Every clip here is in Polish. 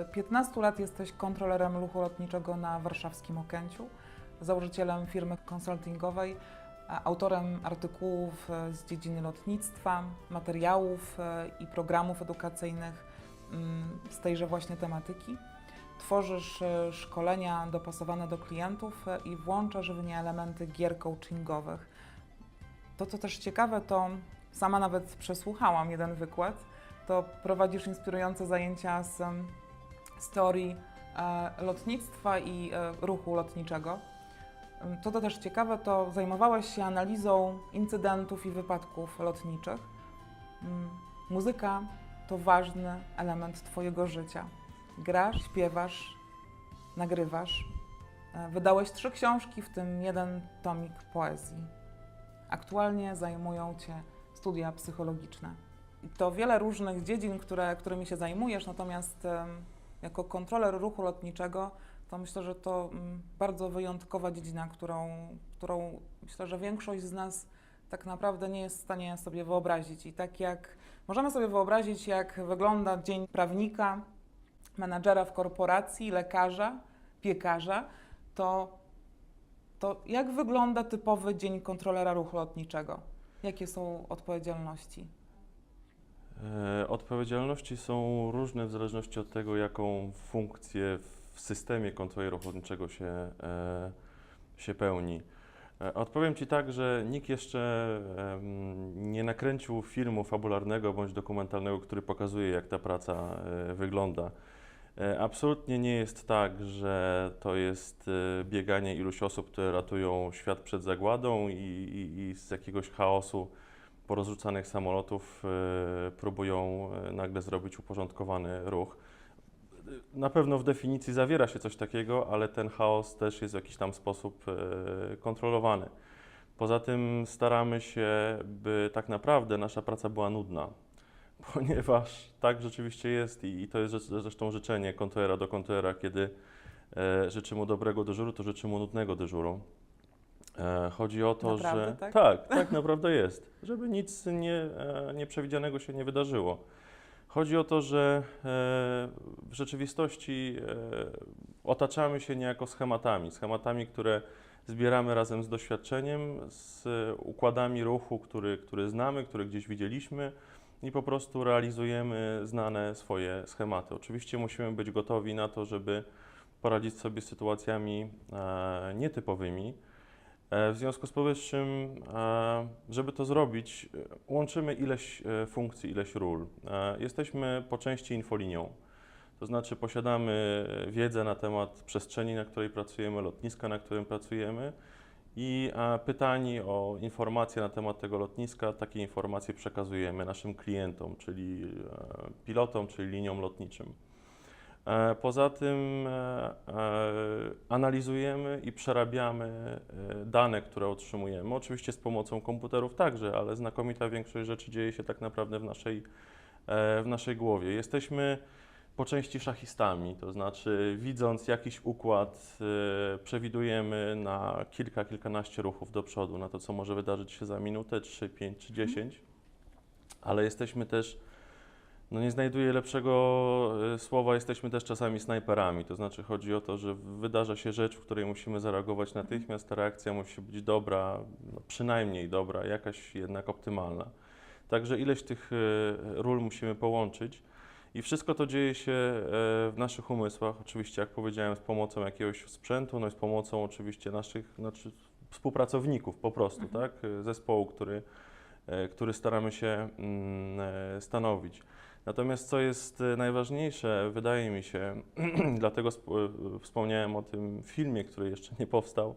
e, 15 lat jesteś kontrolerem ruchu lotniczego na warszawskim Okęciu, założycielem firmy konsultingowej, autorem artykułów e, z dziedziny lotnictwa, materiałów e, i programów edukacyjnych mm, z tejże właśnie tematyki. Tworzysz e, szkolenia dopasowane do klientów i włączasz w nie elementy gier coachingowych. To, co też ciekawe, to sama nawet przesłuchałam jeden wykład, to prowadzisz inspirujące zajęcia z, teorii e, lotnictwa i e, ruchu lotniczego. Co to też ciekawe, to zajmowałeś się analizą incydentów i wypadków lotniczych. Mm, Muzyka to ważny element Twojego życia. Grasz, śpiewasz, nagrywasz. E, Wydałeś trzy książki, w tym jeden tomik poezji. Aktualnie zajmują Cię studia psychologiczne. I to wiele różnych dziedzin, które, którymi się zajmujesz, natomiast jako kontroler ruchu lotniczego, to myślę, że to mm, bardzo wyjątkowa dziedzina, którą, którą myślę, że większość z nas tak naprawdę nie jest w stanie sobie wyobrazić. I tak jak możemy sobie wyobrazić, jak wygląda dzień prawnika, menadżera w korporacji, lekarza, piekarza, to, to jak wygląda typowy dzień kontrolera ruchu lotniczego? Jakie są odpowiedzialności? E, Odpowiedzialności są różne w zależności od tego, jaką funkcję w systemie kontroli ruchu lotniczego się, e, się pełni. E, Odpowiem Ci tak, że nikt jeszcze nie nakręcił filmu fabularnego bądź dokumentalnego, który pokazuje, jak ta praca wygląda. Absolutnie nie jest tak, że to jest bieganie iluś osób, które ratują świat przed zagładą i, i, i z jakiegoś chaosu porozrzucanych samolotów e, próbują e, nagle zrobić uporządkowany ruch. Na pewno w definicji zawiera się coś takiego, ale ten chaos też jest w jakiś tam sposób e, kontrolowany. Poza tym staramy się, by tak naprawdę nasza praca była nudna, ponieważ tak rzeczywiście jest i, to jest zresz- zresztą życzenie kontrolera do kontrolera, kiedy e, życzy mu dobrego dyżuru, to życzy mu nudnego dyżuru. E, chodzi o to, Naprawdę, że tak? tak, tak naprawdę jest, żeby nic nie, e, nieprzewidzianego się nie wydarzyło. Chodzi o to, że e, w rzeczywistości otaczamy się niejako schematami, schematami, które zbieramy razem z doświadczeniem, z układami ruchu, który, który znamy, który gdzieś widzieliśmy i po prostu realizujemy znane swoje schematy. Oczywiście musimy być gotowi na to, żeby poradzić sobie z sytuacjami nietypowymi. E, W związku z powyższym, e, żeby to zrobić, e, łączymy ileś funkcji, ileś ról. Jesteśmy po części infolinią, to znaczy posiadamy wiedzę na temat przestrzeni, na której pracujemy, lotniska, na którym pracujemy i pytani o informacje na temat tego lotniska, takie informacje przekazujemy naszym klientom, czyli pilotom, czyli liniom lotniczym. E, Poza tym e, e, analizujemy i przerabiamy dane, które otrzymujemy. Oczywiście z pomocą komputerów także, ale znakomita większość rzeczy dzieje się tak naprawdę w naszej, w naszej głowie. Jesteśmy po części szachistami, to znaczy widząc jakiś układ, przewidujemy na kilka, kilkanaście ruchów do przodu, na to, co może wydarzyć się za minutę, 3, 5 czy 10, ale jesteśmy też no nie znajduję lepszego e, słowa, jesteśmy też czasami snajperami. To znaczy chodzi o to, że wydarza się rzecz, w której musimy zareagować natychmiast. Ta reakcja musi być dobra, no przynajmniej dobra, jakaś jednak optymalna. Także ileś tych e, ról musimy połączyć. I wszystko to dzieje się e, w naszych umysłach, oczywiście, jak powiedziałem, z pomocą jakiegoś sprzętu, no i z pomocą oczywiście naszych znaczy współpracowników po prostu, Mhm. tak? Zespołu, który, który staramy się mm, stanowić. Natomiast co jest e, najważniejsze, wydaje mi się, dlatego e, wspomniałem o tym filmie, który jeszcze nie powstał,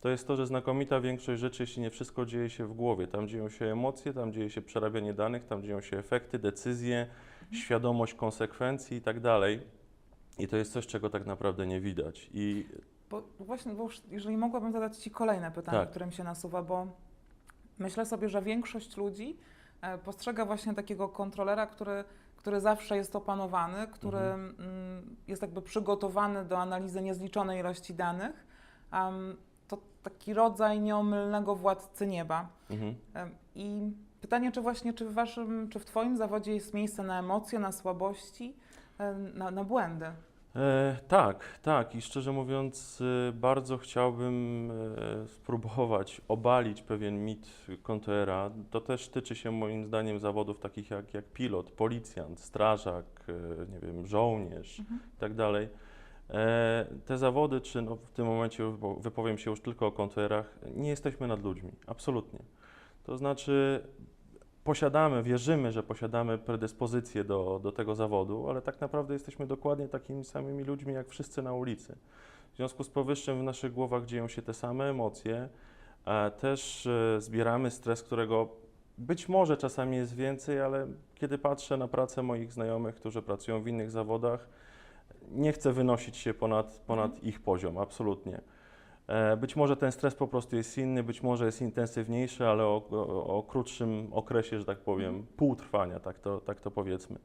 to jest to, że znakomita większość rzeczy, jeśli nie wszystko, dzieje się w głowie. Tam dzieją się emocje, tam dzieje się przerabianie danych, tam dzieją się efekty, decyzje, świadomość konsekwencji i tak dalej. I to jest coś, czego tak naprawdę nie widać. I Bo właśnie, bo już, jeżeli mogłabym zadać Ci kolejne pytanie, Tak. które mi się nasuwa, bo myślę sobie, że większość ludzi e, postrzega właśnie takiego kontrolera, który, który zawsze jest opanowany, który Mhm. mm, jest jakby przygotowany do analizy niezliczonej ilości danych. Em, to taki rodzaj nieomylnego władcy nieba. mhm. I pytanie, czy właśnie, czy w Waszym, czy w Twoim zawodzie jest miejsce na emocje, na słabości? na, na błędy. E, tak, tak. I szczerze mówiąc, e, bardzo chciałbym e, spróbować obalić pewien mit kontuera. To też tyczy się moim zdaniem zawodów takich jak, jak pilot, policjant, strażak, e, nie wiem, żołnierz Mhm. i tak dalej. E, te zawody, czy no w tym momencie wypo- wypowiem się już tylko o kontuerach, nie jesteśmy nad ludźmi, absolutnie. To znaczy posiadamy, wierzymy, że posiadamy predyspozycję do, do tego zawodu, ale tak naprawdę jesteśmy dokładnie takimi samymi ludźmi jak wszyscy na ulicy. W związku z powyższym w naszych głowach dzieją się te same emocje, a też e, zbieramy stres, którego być może czasami jest więcej, ale kiedy patrzę na pracę moich znajomych, którzy pracują w innych zawodach, nie chcę wynosić się ponad, ponad ich poziom, absolutnie. E, Być może ten stres po prostu jest inny, być może jest intensywniejszy, ale o, o, o krótszym okresie, że tak powiem, Mhm. półtrwania, tak to, tak to powiedzmy.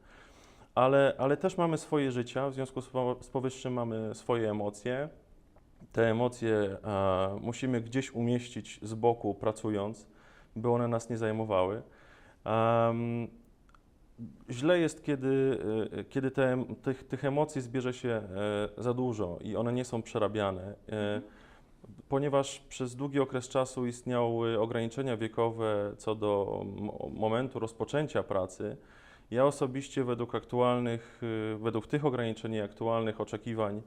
Ale, ale też mamy swoje życia, w związku z, po- z powyższym mamy swoje emocje. Te emocje e, musimy gdzieś umieścić z boku, pracując, by one nas nie zajmowały. Em, źle jest, kiedy, e, kiedy te, tych, tych emocji zbierze się za dużo i one nie są przerabiane. Ponieważ przez długi okres czasu istniały ograniczenia wiekowe co do mo- momentu rozpoczęcia pracy, ja osobiście według aktualnych, y, według tych ograniczeń i aktualnych oczekiwań e,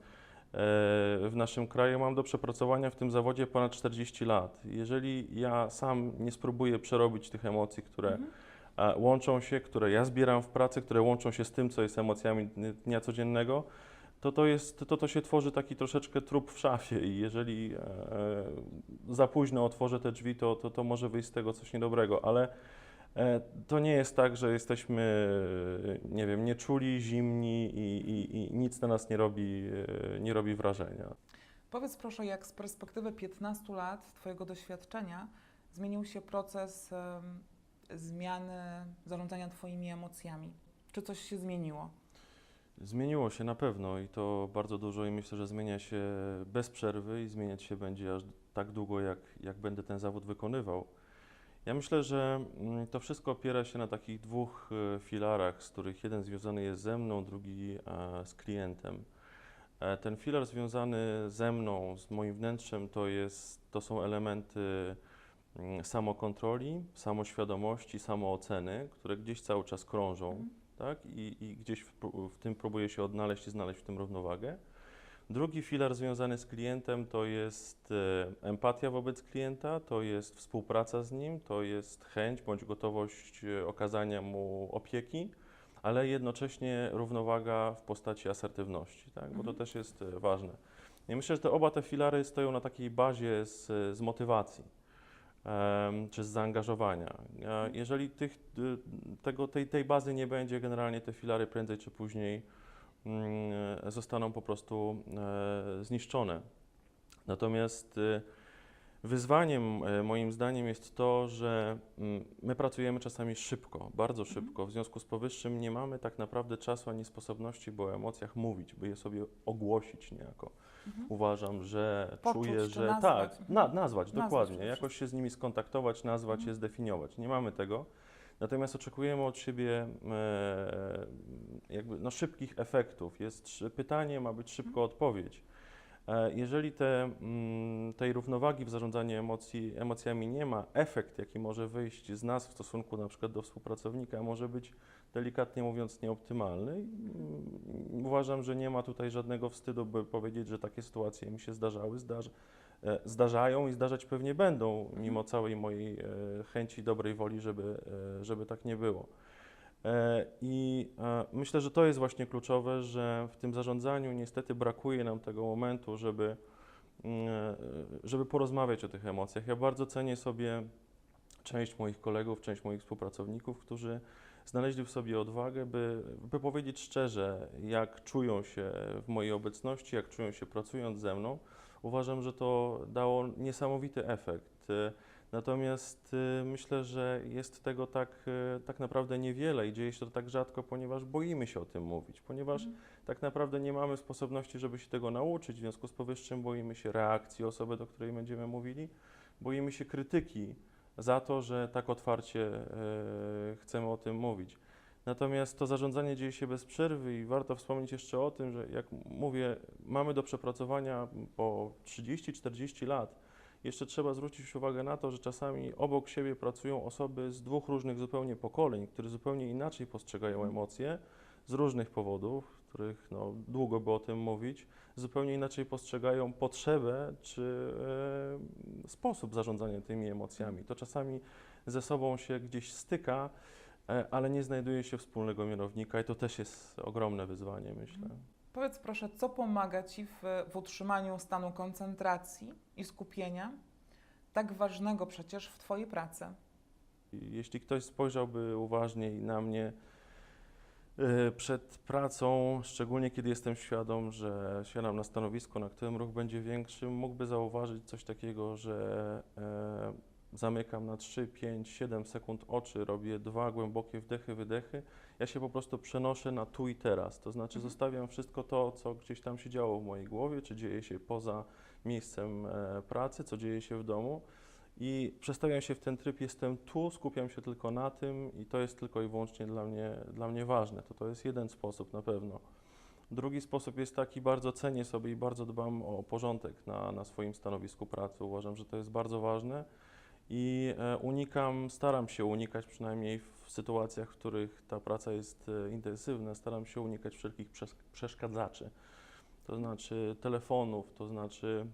w naszym kraju mam do przepracowania w tym zawodzie ponad 40 lat. Jeżeli ja sam nie spróbuję przerobić tych emocji, które Mhm. łączą się, które ja zbieram w pracy, które łączą się z tym, co jest emocjami dni- dnia codziennego, to to, jest, to to się tworzy taki troszeczkę trup w szafie i jeżeli e, za późno otworzę te drzwi, to, to, to może wyjść z tego coś niedobrego, ale e, to nie jest tak, że jesteśmy, e, nie wiem, nieczuli, zimni i, i, i nic na nas nie robi, e, nie robi wrażenia. Powiedz proszę, jak z perspektywy 15 lat Twojego doświadczenia zmienił się proces em, zmiany zarządzania Twoimi emocjami? Czy coś się zmieniło? Zmieniło się na pewno i to bardzo dużo i myślę, że zmienia się bez przerwy i zmieniać się będzie aż tak długo, jak, jak będę ten zawód wykonywał. Ja myślę, że mm, to wszystko opiera się na takich dwóch e, filarach, z których jeden związany jest ze mną, drugi e, z klientem. E, Ten filar związany ze mną, z moim wnętrzem, to, jest, to są elementy mm, samokontroli, samoświadomości, samooceny, które gdzieś cały czas krążą Mhm. Tak? I, i gdzieś w, w tym próbuję się odnaleźć i znaleźć w tym równowagę. Drugi filar związany z klientem to jest e, empatia wobec klienta, to jest współpraca z nim, to jest chęć bądź gotowość e, okazania mu opieki, ale jednocześnie równowaga w postaci asertywności, tak? bo to Mhm. też jest e, ważne. I myślę, że te oba te filary stoją na takiej bazie z, z motywacji czy z zaangażowania. E, Jeżeli tych, y, tego, tej, tej bazy nie będzie, generalnie te filary prędzej czy później mm, e, zostaną po prostu e, zniszczone. Natomiast y, wyzwaniem moim zdaniem jest to, że mm, my pracujemy czasami szybko, bardzo Mhm. szybko. W związku z powyższym nie mamy tak naprawdę czasu ani sposobności, by o emocjach mówić, by je sobie ogłosić niejako. Mhm. Uważam, że Poczuć czuję, że nazwać. tak, na, nazwać, Nazwać dokładnie, jakoś się z nimi skontaktować, nazwać, Mhm. je zdefiniować. Nie mamy tego. Natomiast oczekujemy od siebie e, jakby no, szybkich efektów. Jest pytanie, ma być szybko odpowiedź. E, jeżeli te, mm, tej równowagi w zarządzaniu emocji, emocjami nie ma, efekt, jaki może wyjść z nas w stosunku na przykład do współpracownika, może być delikatnie mówiąc nieoptymalny. Mm, Uważam, że nie ma tutaj żadnego wstydu, by powiedzieć, że takie sytuacje mi się zdarzały, zdarz, e, zdarzają i zdarzać pewnie będą, mimo całej mojej e, chęci, dobrej woli, żeby, żeby tak nie było. E, I e, myślę, że to jest właśnie kluczowe, że w tym zarządzaniu niestety brakuje nam tego momentu, żeby, mm, e, żeby porozmawiać o tych emocjach. Ja bardzo cenię sobie część moich kolegów, część moich współpracowników, którzy znaleźli w sobie odwagę, by, by powiedzieć szczerze, jak czują się w mojej obecności, jak czują się pracując ze mną. Uważam, że to dało niesamowity efekt. E, Natomiast y, myślę, że jest tego tak, y, tak naprawdę niewiele i dzieje się to tak rzadko, ponieważ boimy się o tym mówić, ponieważ Mhm. tak naprawdę nie mamy sposobności, żeby się tego nauczyć. W związku z powyższym boimy się reakcji osoby, do której będziemy mówili, boimy się krytyki za to, że tak otwarcie chcemy o tym mówić. Natomiast to zarządzanie dzieje się bez przerwy i warto wspomnieć jeszcze o tym, że jak mówię, mamy do przepracowania po 30-40 lat. Jeszcze trzeba zwrócić uwagę na to, że czasami obok siebie pracują osoby z dwóch różnych zupełnie pokoleń, które zupełnie inaczej postrzegają emocje z różnych powodów, których no, długo by o tym mówić, zupełnie inaczej postrzegają potrzebę czy e, sposób zarządzania tymi emocjami. To czasami ze sobą się gdzieś styka, ale nie znajduje się wspólnego mianownika i to też jest ogromne wyzwanie, myślę. Powiedz proszę, co pomaga Ci w, w utrzymaniu stanu koncentracji i skupienia, tak ważnego przecież w Twojej pracy? Jeśli ktoś spojrzałby uważniej na mnie e, przed pracą, szczególnie kiedy jestem świadom, że siadam na stanowisku, na którym ruch będzie większy, mógłby zauważyć coś takiego, że e, zamykam na 3, 5, 7 sekund oczy, robię dwa głębokie wdechy, wydechy. Ja się po prostu przenoszę na tu i teraz. To znaczy Mhm. zostawiam wszystko to, co gdzieś tam się działo w mojej głowie, czy dzieje się poza miejscem e, pracy, co dzieje się w domu. I przestawiam się w ten tryb, jestem tu, skupiam się tylko na tym i to jest tylko i wyłącznie dla mnie, dla mnie ważne. To, to jest jeden sposób na pewno. Drugi sposób jest taki, bardzo cenię sobie i bardzo dbam o porządek na, na swoim stanowisku pracy. Uważam, że to jest bardzo ważne i e, unikam, staram się unikać przynajmniej w sytuacjach, w których ta praca jest e, intensywna, staram się unikać wszelkich przes- przeszkadzaczy. To znaczy telefonów, to znaczy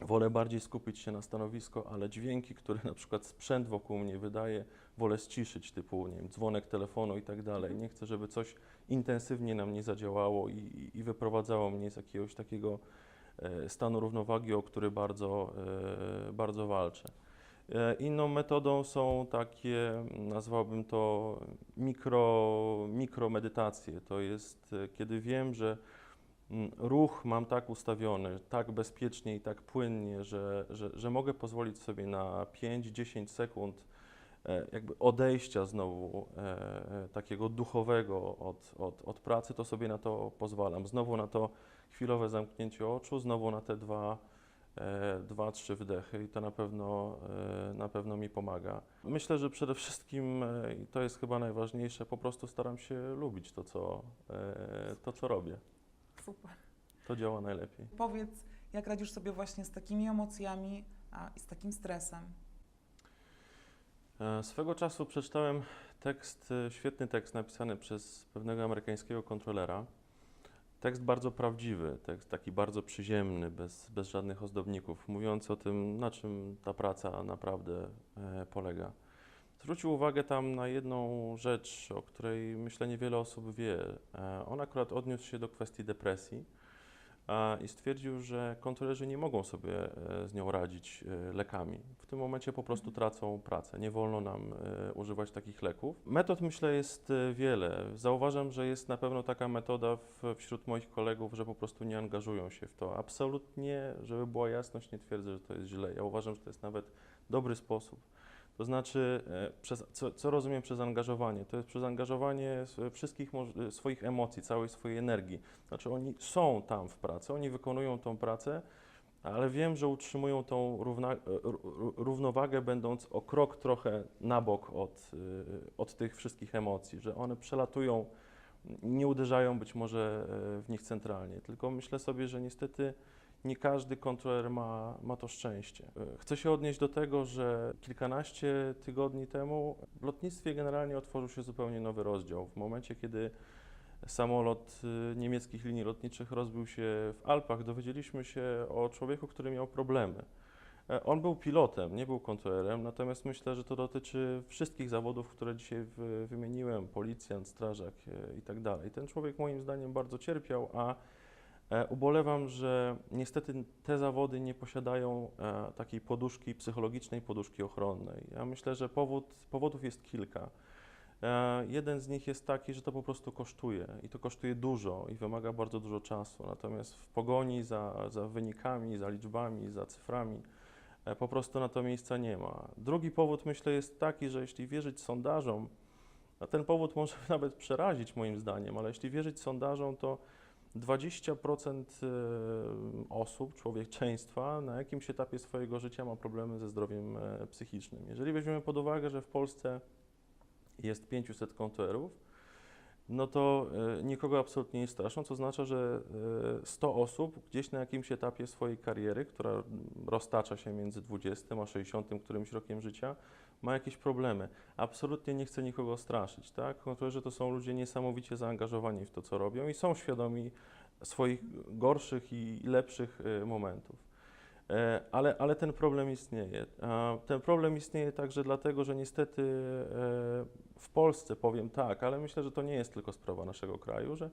wolę bardziej skupić się na stanowisko, ale dźwięki, które na przykład sprzęt wokół mnie wydaje, wolę ściszyć, typu nie wiem, dzwonek telefonu i tak dalej. Nie chcę, żeby coś intensywnie na mnie zadziałało i, i, wyprowadzało mnie z jakiegoś takiego e, stanu równowagi, o który bardzo, bardzo walczę. E, Inną metodą są takie, nazwałbym to mikro, mikromedytacje. To jest, e, kiedy wiem, że mm, ruch mam tak ustawiony, tak bezpiecznie i tak płynnie, że, że, że mogę pozwolić sobie na 5-10 sekund e, jakby odejścia znowu e, takiego duchowego od, od, od pracy, to sobie na to pozwalam. Znowu na to chwilowe zamknięcie oczu, znowu na te dwa, dwa trzy wdechy i to na pewno, e, na pewno mi pomaga. Myślę, że przede wszystkim, e, i to jest chyba najważniejsze, po prostu staram się lubić to, co, e, to, co robię. Super. To działa najlepiej. Powiedz, jak radzisz sobie właśnie z takimi emocjami a, i z takim stresem? E, Swego czasu przeczytałem tekst, e, świetny tekst napisany przez pewnego amerykańskiego kontrolera. Tekst bardzo prawdziwy, tekst taki bardzo przyziemny, bez, bez żadnych ozdobników, mówiący o tym, na czym ta praca naprawdę e, polega. Zwrócił uwagę tam na jedną rzecz, o której myślę niewiele osób wie. E, On akurat odniósł się do kwestii depresji i stwierdził, że kontrolerzy nie mogą sobie e, z nią radzić e, lekami. W tym momencie po prostu tracą pracę. Nie wolno nam e, używać takich leków. Metod myślę jest wiele. Zauważam, że jest na pewno taka metoda wśród moich kolegów, że po prostu nie angażują się w to. Absolutnie, żeby była jasność, nie twierdzę, że to jest źle. Ja uważam, że to jest nawet dobry sposób. To znaczy, e, przez, co, co rozumiem przez angażowanie? To jest przez angażowanie s- wszystkich moż- swoich emocji, całej swojej energii. Znaczy, oni są tam w pracy, oni wykonują tą pracę, ale wiem, że utrzymują tą równa, równowagę, będąc o krok trochę na bok od, od tych wszystkich emocji, że one przelatują, nie uderzają być może e, w nich centralnie. Tylko myślę sobie, że niestety nie każdy kontroler ma, ma to szczęście. E, Chcę się odnieść do tego, że kilkanaście tygodni temu w lotnictwie generalnie otworzył się zupełnie nowy rozdział. W momencie, kiedy samolot y, niemieckich linii lotniczych rozbił się w Alpach, dowiedzieliśmy się o człowieku, który miał problemy. E, On był pilotem, nie był kontrolerem, natomiast myślę, że to dotyczy wszystkich zawodów, które dzisiaj wy- wymieniłem, policjant, strażak e, i tak dalej. Ten człowiek moim zdaniem bardzo cierpiał, a e, ubolewam, że niestety te zawody nie posiadają e, takiej poduszki psychologicznej, poduszki ochronnej. Ja myślę, że powód, powodów jest kilka. E, Jeden z nich jest taki, że to po prostu kosztuje i to kosztuje dużo i wymaga bardzo dużo czasu. Natomiast w pogoni za, za wynikami, za liczbami, za cyframi e, po prostu na to miejsca nie ma. Drugi powód myślę jest taki, że jeśli wierzyć sondażom, a ten powód może nawet przerazić moim zdaniem, ale jeśli wierzyć sondażom, to 20% e, osób, człowieczeństwa na jakimś etapie swojego życia ma problemy ze zdrowiem e, psychicznym. Jeżeli weźmiemy pod uwagę, że w Polsce jest 500 kontrolerów, no to e, nikogo absolutnie nie straszą, co oznacza, że e, 100 osób gdzieś na jakimś etapie swojej kariery, która roztacza się między 20 a 60 którymś rokiem życia, ma jakieś problemy. Absolutnie nie chcę nikogo straszyć, tak? Kontrolerzy to są ludzie niesamowicie zaangażowani w to, co robią i są świadomi swoich gorszych i lepszych e, momentów. E, Ale, ale ten problem istnieje. Ten problem istnieje także dlatego, że niestety e, w Polsce powiem tak, ale myślę, że to nie jest tylko sprawa naszego kraju, że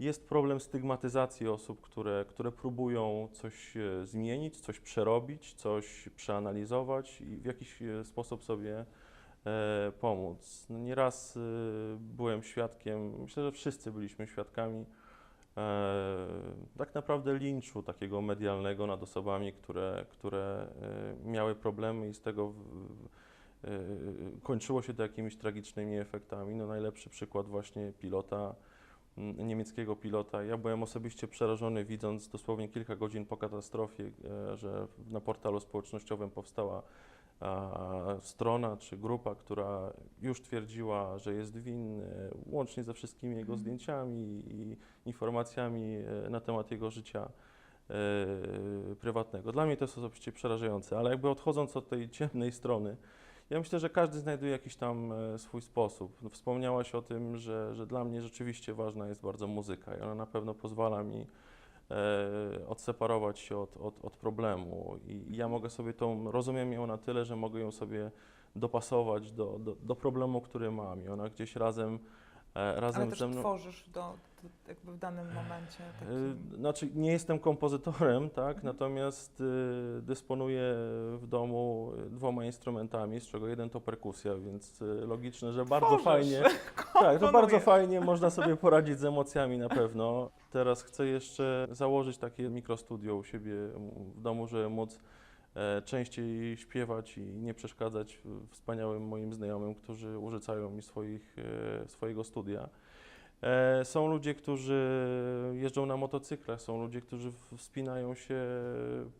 jest problem stygmatyzacji osób, które, które próbują coś e, zmienić, coś przerobić, coś przeanalizować i w jakiś e, sposób sobie e, pomóc. No nieraz e, byłem świadkiem, myślę, że wszyscy byliśmy świadkami e, tak naprawdę linczu takiego medialnego nad osobami, które, które e, miały problemy i z tego w, e, kończyło się to jakimiś tragicznymi efektami. No najlepszy przykład właśnie pilota, niemieckiego pilota. Ja byłem osobiście przerażony widząc dosłownie kilka godzin po katastrofie, e, że na portalu społecznościowym powstała strona czy grupa, która już twierdziła, że jest winny, łącznie ze wszystkimi jego Mhm. zdjęciami i informacjami e, na temat jego życia e, prywatnego. Dla mnie to jest osobiście przerażające, ale jakby odchodząc od tej ciemnej strony, ja myślę, że każdy znajduje jakiś tam e, swój sposób. No, Wspomniałaś o tym, że, że dla mnie rzeczywiście ważna jest bardzo muzyka i ona na pewno pozwala mi e, odseparować się od, od, od problemu i ja mogę sobie tą, rozumiem ją na tyle, że mogę ją sobie dopasować do, do, do problemu, który mam i ona gdzieś razem, razem Ale też ze mną... tworzysz do, do, jakby w danym momencie. E, Taki... Znaczy, nie jestem kompozytorem, tak? Mhm. Natomiast y, dysponuję w domu dwoma instrumentami, z czego jeden to perkusja, więc y, logiczne, że bardzo Tworzysz, fajnie. Tak, to bardzo fajnie można sobie poradzić z emocjami na pewno. Teraz chcę jeszcze założyć takie mikrostudio u siebie w domu, żeby móc e, częściej śpiewać i nie przeszkadzać wspaniałym moim znajomym, którzy użycają mi swoich, e, swojego studia. E, Są ludzie, którzy jeżdżą na motocyklach, są ludzie, którzy wspinają się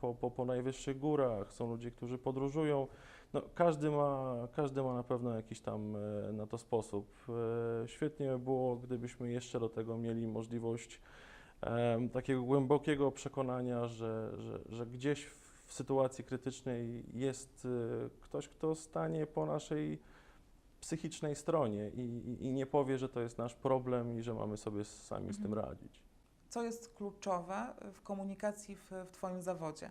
po, po, po najwyższych górach, są ludzie, którzy podróżują. No, każdy, ma, każdy ma na pewno jakiś tam e, na to sposób. E, Świetnie by było, gdybyśmy jeszcze do tego mieli możliwość takiego głębokiego przekonania, że, że, że gdzieś w sytuacji krytycznej jest e, ktoś, kto stanie po naszej psychicznej stronie i, i, i nie powie, że to jest nasz problem i że mamy sobie sami z tym Mhm. radzić. Co jest kluczowe w komunikacji w, w Twoim zawodzie?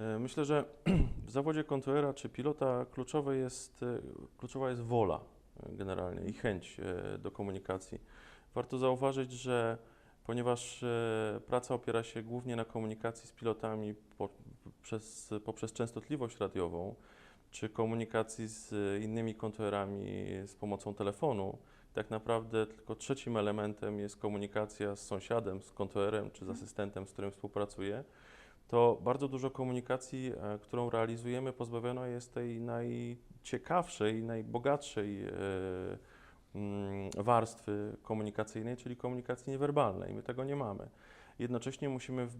E, Myślę, że w zawodzie kontrolera czy pilota kluczowe jest, e, kluczowa jest wola e, generalnie i chęć do komunikacji. Warto zauważyć, że ponieważ praca opiera się głównie na komunikacji z pilotami przez, poprzez częstotliwość radiową, czy komunikacji z innymi kontrolerami z pomocą telefonu, tak naprawdę tylko trzecim elementem jest komunikacja z sąsiadem, z kontrolerem czy z asystentem, z którym współpracuję to bardzo dużo komunikacji, e, którą realizujemy, pozbawiona jest tej najciekawszej, najbogatszej e, mm, warstwy komunikacyjnej, czyli komunikacji niewerbalnej. My tego nie mamy. Jednocześnie musimy w,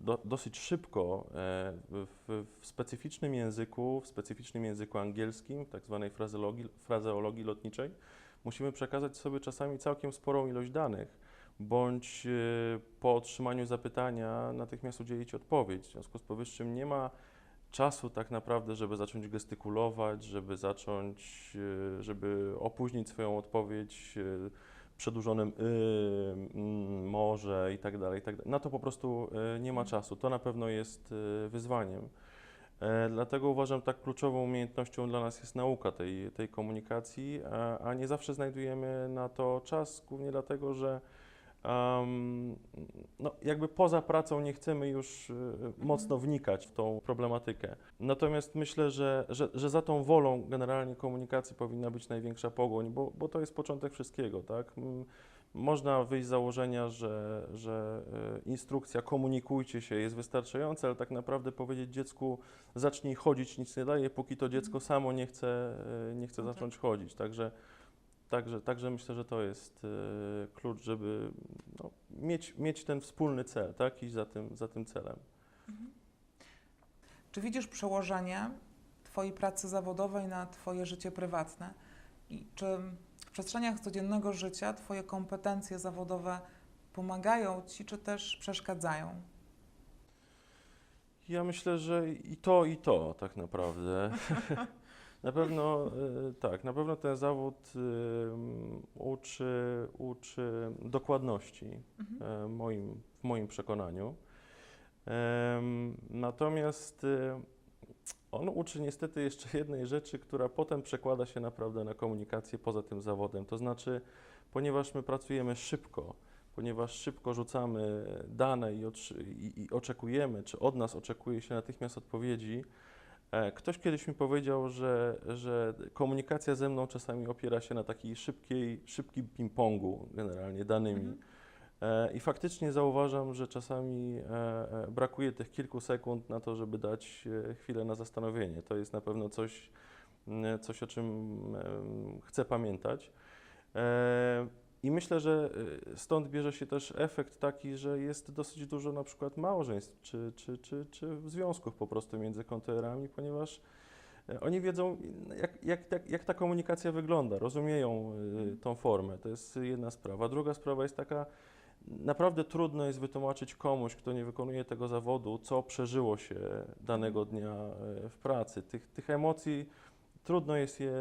do, dosyć szybko e, w, w specyficznym języku, w specyficznym języku angielskim, tak zwanej frazeologii, frazeologii lotniczej, musimy przekazać sobie czasami całkiem sporą ilość danych bądź e, po otrzymaniu zapytania natychmiast udzielić odpowiedź. W związku z powyższym nie ma czasu tak naprawdę, żeby zacząć gestykulować, żeby zacząć, e, żeby opóźnić swoją odpowiedź przedłużonym y, mm, może i tak dalej, i tak dalej. Na to po prostu e, nie ma czasu. To na pewno jest e, wyzwaniem. E, Dlatego uważam, tak kluczową umiejętnością dla nas jest nauka tej, tej komunikacji, a, a nie zawsze znajdujemy na to czas, głównie dlatego, że Em, no, jakby poza pracą nie chcemy już y, mocno wnikać w tą problematykę. Natomiast myślę, że, że, że za tą wolą generalnie komunikacji powinna być największa pogoń, bo, bo to jest początek wszystkiego, tak? Można wyjść z założenia, że, że y, instrukcja komunikujcie się jest wystarczająca, ale tak naprawdę powiedzieć dziecku zacznij chodzić nic nie daje, póki to dziecko samo nie chce, y, nie chce No tak. zacząć chodzić. Także Także, także myślę, że to jest e, klucz, żeby no, mieć, mieć ten wspólny cel, tak? Iść za tym, za tym celem. Czy widzisz przełożenie Twojej pracy zawodowej na Twoje życie prywatne? I czy w przestrzeniach codziennego życia Twoje kompetencje zawodowe pomagają Ci, czy też przeszkadzają? Ja myślę, że i to, i to tak naprawdę. na pewno e, tak, na pewno ten zawód em, uczy, uczy dokładności Mhm. e, moim, w moim przekonaniu. Natomiast e, on uczy niestety jeszcze jednej rzeczy, która potem przekłada się naprawdę na komunikację poza tym zawodem. To znaczy, ponieważ my pracujemy szybko, ponieważ szybko rzucamy dane i, i, i oczekujemy, czy od nas oczekuje się natychmiast odpowiedzi. E, Ktoś kiedyś mi powiedział, że, że komunikacja ze mną czasami opiera się na takiej szybkiej, szybkim ping-pongu, generalnie danymi. Mhm. E, I faktycznie zauważam, że czasami e, brakuje tych kilku sekund na to, żeby dać chwilę na zastanowienie. To jest na pewno coś, m, coś o czym chcę pamiętać. I myślę, że e, stąd bierze się też efekt taki, że jest dosyć dużo na przykład małżeństw czy, czy, czy, czy związków po prostu między kontenerami, ponieważ e, oni wiedzą, jak, jak, jak, ta komunikacja wygląda, rozumieją e, tą formę. To jest jedna sprawa. Druga sprawa jest taka, Naprawdę trudno jest wytłumaczyć komuś, kto nie wykonuje tego zawodu, co przeżyło się danego dnia e, w pracy. Tych, tych emocji trudno jest je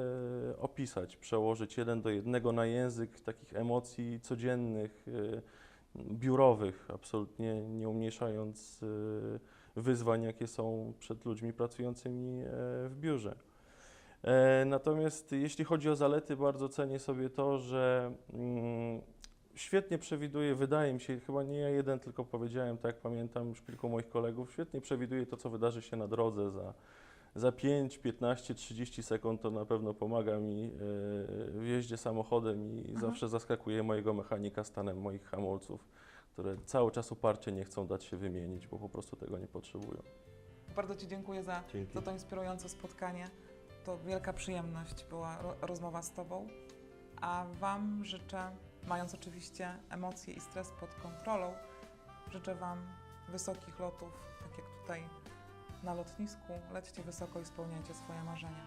opisać, przełożyć jeden do jednego na język takich emocji codziennych, e, biurowych, absolutnie nie umniejszając e, wyzwań, jakie są przed ludźmi pracującymi e, w biurze. E, Natomiast jeśli chodzi o zalety, bardzo cenię sobie to, że mm, świetnie przewiduje, wydaje mi się, chyba nie ja jeden, tylko powiedziałem, tak pamiętam już kilku moich kolegów, świetnie przewiduje to, co wydarzy się na drodze za, za 5, 15, 30 sekund. To na pewno pomaga mi e, w jeździe samochodem i Mhm. zawsze zaskakuje mojego mechanika stanem moich hamulców, które cały czas uparcie nie chcą dać się wymienić, bo po prostu tego nie potrzebują. Bardzo Ci dziękuję za, Dzięki. za to inspirujące spotkanie. To wielka przyjemność była ro, rozmowa z Tobą. A Wam życzę, mając oczywiście emocje i stres pod kontrolą, życzę Wam wysokich lotów, tak jak tutaj na lotnisku. Lećcie wysoko i spełniajcie swoje marzenia.